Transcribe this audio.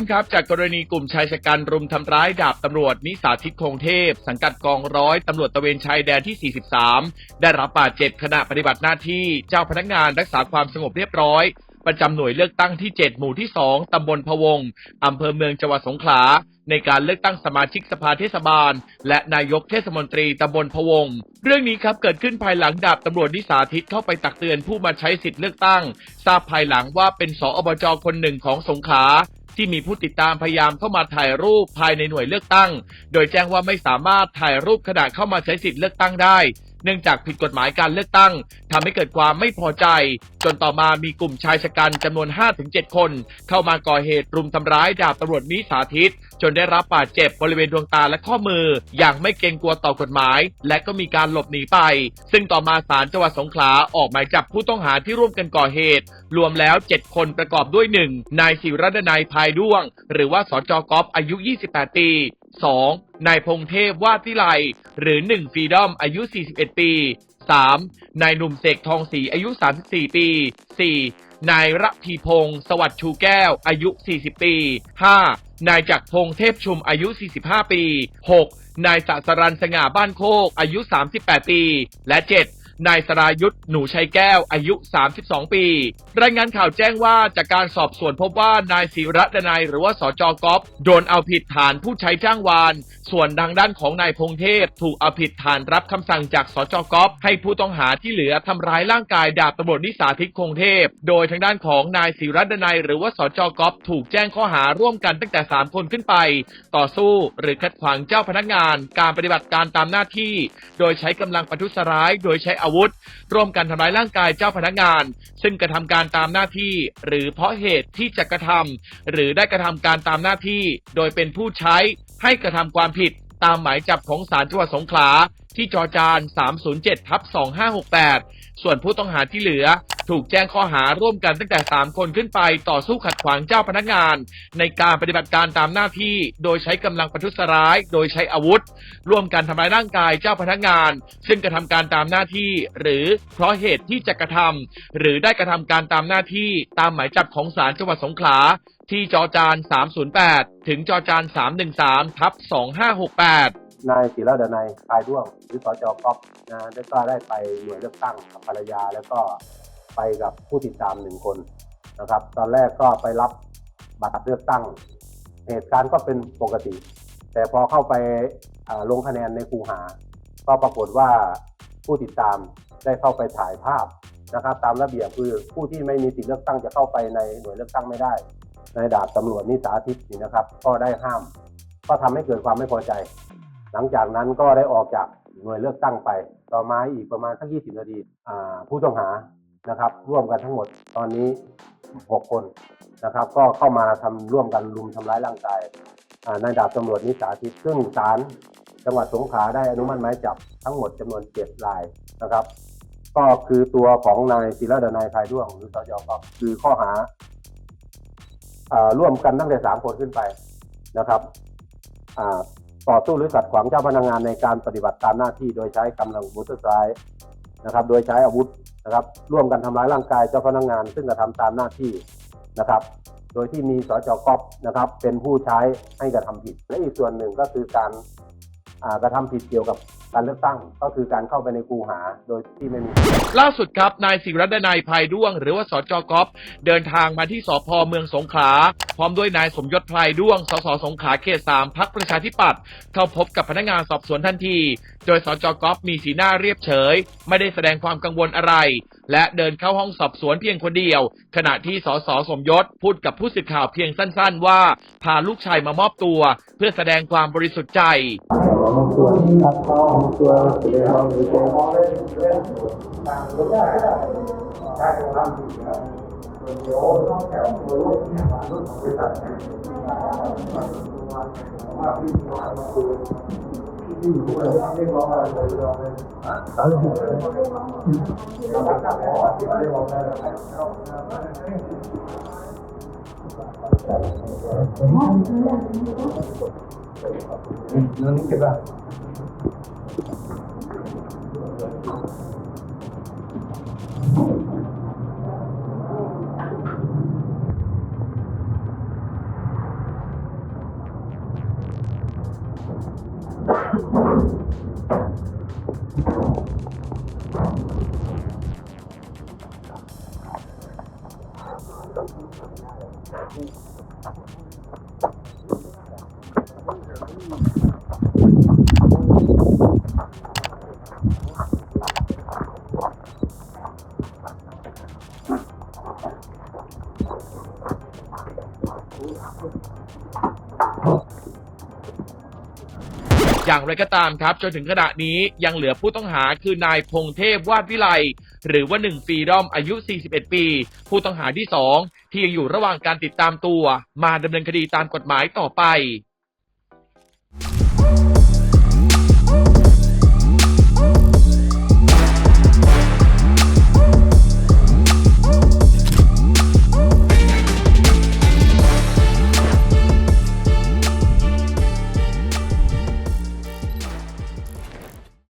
มครับ จากกรณีกลุ่มชายชะกันรุมทำร้ายดาบตำรวจนิสาธิตคงเทพ สังกัดกองร้อยตำรวจตะเวนชายแดนที่ 43 ได้รับบาดเจ็บขณะปฏิบัติหน้าที่เจ้าพนักงานรักษาความสงบเรียบร้อย ประจำหน่วยเลือกตั้งที่ 7 หมู่ที่ 2 ตำบลพะวง อำเภอเมืองจังหวัดสงขลา ในการเลือกตั้งสมาชิกสภาเทศบาล และนายกเทศมนตรีตำบลพะวง เรื่องนี้ครับเกิดขึ้นภายหลังดาบตำรวจนิสาธิตเข้าไปตักเตือนผู้มาใช้สิทธิ์เลือกตั้ง ทราบภายหลังว่าเป็นสอบจคนหนึ่งของสงขลา ที่มีผู้ติดตามพยายามเข้ามาถ่ายรูปภายในหน่วยเลือกตั้ง โดยแจ้งว่าไม่สามารถถ่ายรูปขณะเข้ามาใช้สิทธิ์เลือกตั้งได้ เนื่องจากผิดกฎหมายการเลือกตั้งทำให้เกิดความไม่พอใจ จนต่อมามีกลุ่มชายชะกันจำนวน 5-7 คน เข้ามาก่อเหตุรุมทำร้ายดาบตำรวจนิสาธิต จนได้รับบาดเจ็บบริเวณดวงตาและข้อมือ อย่างไม่เกรงกลัวต่อกฎหมาย และก็มีการหลบหนีไป ซึ่งต่อมาศาลจังหวัดสงขลาออกหมายจับผู้ต้องหาที่ร่วมกันก่อเหตุ รวมแล้ว 7 คนประกอบด้วย 1. นายศิรดนัยพายด้วง หรือว่าสจกอฟอายุ 28 ปี 2. นายพงเทพวาดวิไลหรือ 1. ฟรีดอมอายุ 41 ปี 3. นายหนุ่มเสกทองศรีอายุ 34 ปี 4. นายระพีพงศ์สวัสดิ์ชูแก้ว อายุ 40 ปี 5. นายจักรพงษ์เทพชุมอายุ 45 ปี 6. นายสะสรันสง่าบ้านโคกอายุ 38 ปี และ 7. นายสรายุทธหนูชัยแก้วอายุ 32 ปี รายงานข่าวแจ้งว่าจากการสอบสวนพบว่านายศิระดนัยหรือว่าสจกอฟโดนเอาผิดฐานผู้ใช้จ้างวาน ส่วนทางด้านของนายพงเทพ ถูกเอาผิดฐานรับคำสั่งจากสจกอฟให้ผู้ต้องหาที่เหลือทำร้ายร่างกายดาบตำรวจนิสาธิตคงเทพ โดยทางด้านของนายศิระดนัยหรือว่าสจกอฟถูกแจ้งข้อหาร่วมกันตั้งแต่ 3 คนขึ้นไป ต่อสู้หรือขัดขวางเจ้าพนักงาน การปฏิบัติการตามหน้าที่ โดยใช้กำลังประทุษร้าย โดยใช้อาอาวุธ ร่วมกันทำร้ายร่างกายเจ้าพนักงาน ซึ่งกระทำการตามหน้าที่ หรือเพราะเหตุที่จะกระทำหรือได้กระทำการตามหน้าที่ โดยเป็นผู้ใช้ให้กระทำความผิดตามหมายจับของศาลจังหวัดสงขลา ที่จอจาน 307ทับ2568 ส่วนผู้ต้องหาที่เหลือ ถูกแจ้งข้อหาร่วมกันตั้งแต่ 3 คนขึ้นไปต่อสู้ขัดขวางเจ้าพนักงาน ในการปฏิบัติการตามหน้าที่ โดยใช้กำลังประทุษร้าย โดยใช้อาวุธ ร่วมกันทำร้ายร่างกายเจ้าพนักงาน ซึ่งกระทำการตามหน้าที่ หรือเพราะเหตุที่จะกระทำหรือได้กระทำการตามหน้าที่ตามหมายจับของศาลจังหวัดสงขลาที่จอจาน 308 ถึงจอจาน 313ทับ2568 นายศิรดนัยพายด้วงหรือสจก๊อฟนะแล้วก็ได้ไปหน่วยเลือกตั้งกับภรรยา แล้วก็ไปกับผู้ติดตามหนึ่งคนนะครับ ตอนแรกก็ไปรับบัตรเลือกตั้ง เหตุการณ์ก็เป็นปกติ แต่พอเข้าไปลงคะแนนในคูหา ก็ปรากฏว่าผู้ติดตามได้เข้าไปถ่ายภาพนะครับ ตามระเบียบคือผู้ที่ไม่มีสิทธิเลือกตั้งจะเข้าไปในหน่วยเลือกตั้งไม่ได้นายดาบตำรวจนิสาธิตนี่นะครับ ก็ได้ห้าม ก็ทำให้เกิดความไม่พอใจ หลังจากนั้นก็ได้ออกจากหน่วยเลือกตั้งไป ต่อมาอีกประมาณสัก20นาทีผู้ต้องหานะครับ ร่วมกันทั้งหมดตอนนี้ 6 คนนะครับ ก็เข้ามาทำร่วมกันรุมทำร้ายร่างกายนายดาบตำรวจนิสาธิตซึ่งศาลจังหวัดสงขลาได้อนุมัติหมายจับทั้งหมดจำนวน7รายนะครับ ก็คือตัวของนายศิรดนายภายด้วงหรือสจก็คือข้อหาอ่าร่วมกันตั้งแต่สามคนขึ้นไปนะครับอ่า ต่อสู้หรือขัดขวางเจ้าพนักงานในการปฏิบัติตามหน้าที่โดยใช้กำลังบุตร้ายนะครับ โดยใช้อาวุธนะครับ ร่วมกันทำร้ายร่างกายเจ้าพนักงาน ซึ่งกระทำตามหน้าที่นะครับ โดยที่มีสจก๊อปนะครับ เป็นผู้ใช้ให้กระทำผิด และอีกส่วนหนึ่งก็คือการ กระทำผิดเกี่ยวกับการเลือกตั้ง ก็คือการเข้าไปในคูหาโดยที่ไม่มี ล่าสุดครับนายศิรดนัยภายด้วง หรือว่าสจกอฟเดินทางมาที่สพเมืองสงขลาพร้อมด้วยนายสมยศพลายด้วงสสสงขลาเขตสามพักประชาธิปัตย์เข้าพบกับพนักงานสอบสวนทันที โดยสจกอฟมีสีหน้าเรียบเฉย ไม่ได้แสดงความกังวลอะไร และเดินเข้าห้องสอบสวนเพียงคนเดียว ขณะที่สสสมยศพูดกับผู้สื่อข่าวเพียงสั้น ๆ ว่าพาลูกชายมามอบตัว เพื่อแสดงความบริสุทธิ์ใจ ตัวตัดต่อตัวเรียนหรือตัวมองเล่นเล่นต่างกันได้ใช้ทำดีนะเดี๋ยวต้องแถวตัวลูกเนี่ยมาลูกของบริษัทเนี่ยว่าพี่มาคือที่อยู่ด้วยเรียกร้องอะไรเลยเราเลยอะไรเราจับขอ no ni que va. Thank you. อย่างไรก็ตามครับ จนถึงขณะนี้ยังเหลือผู้ต้องหาคือนายพงเทพวาดวิไลหรือว่าหนึ่งฟรีดอมอายุ 41 ปี ผู้ต้องหาที่ 2 ที่ยังอยู่ระหว่างการติดตามตัว มาดำเนินคดีตามกฎหมายต่อไป